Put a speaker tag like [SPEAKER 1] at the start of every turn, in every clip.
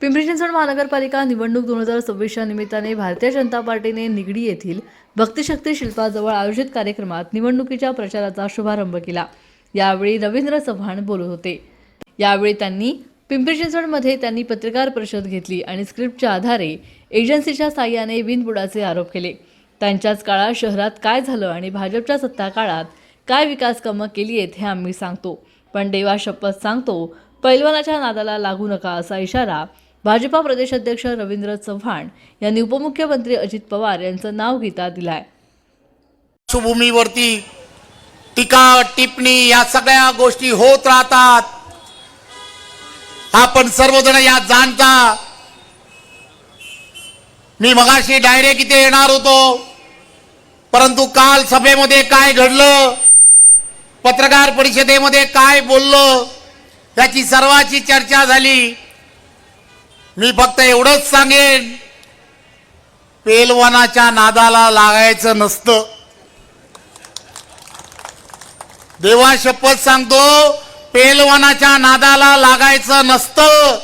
[SPEAKER 1] पिंपरी चिंचवड महानगरपालिका निवडणूक दोन हजार सव्वीसच्या निमित्ताने भारतीय जनता पार्टीने निगडी येथील भक्तिशक्ती शिल्पाजवळ आयोजित कार्यक्रमात निवडणुकीच्या प्रचाराचा शुभारंभ केला. यावेळी रवींद्र चव्हाण बोलत होते. यावेळी त्यांनी पिंपरी चिंचवडमध्ये त्यांनी पत्रकार परिषद घेतली आणि स्क्रिप्टच्या आधारे एजन्सीच्या साह्याने बिनबुडाचे आरोप केले. त्यांच्याच काळात शहरात काय झालं आणि भाजपच्या सत्ता काळात काय विकास कामं केली आहेत हे आम्ही सांगतो. पण देवा शपथ सांगतो पैलवानाच्या नादाला लागू नका असा इशारा भाजपा प्रदेशाध्यक्ष रवींद्र चव्हाण यांनी उपमुख्यमंत्री अजित पवार यांचं नाव घेता दिलाय.
[SPEAKER 2] पार्श्वभूमीवरती टीका टिप्पणी या सगळ्या गोष्टी होत राहतात. आपण सर्वजण या जाणता. मी मगाशी डायरेक्ट इथे येणार होतो. परंतु काल सभेमध्ये काय घडलं? पत्रकार परिषदेमध्ये काय बोललो? याची सर्वाची चर्चा झाली. मी फक्त एवढंच सांगेन पेलवानाच्या नादाला लागायचं नसतं. देवा शपथ सांगतो पेलवानाच्या नादाला लागायचं नसतं.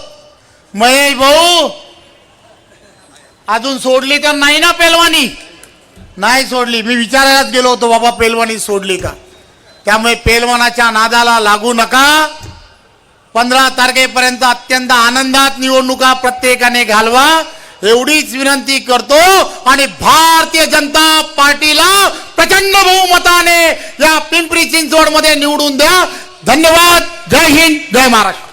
[SPEAKER 2] महेश भाऊ अजून सोडली तर नाही ना पेलवानी? नाही सोडली. मी विचारायलाच गेलो होतो बाबा पेलवानी सोडली का? त्यामुळे पेलवानाच्या नादाला लागू नका. पंधरा तारखेपर्यंत अत्यंत आनंदात निवडणुका प्रत्येकाने घालवा एवढीच विनंती करतो. आणि भारतीय जनता पार्टीला प्रचंड बहुमताने या पिंपरी चिंचवडमध्ये निवडून द्या. धन्यवाद. जय हिंद जय महाराष्ट्र.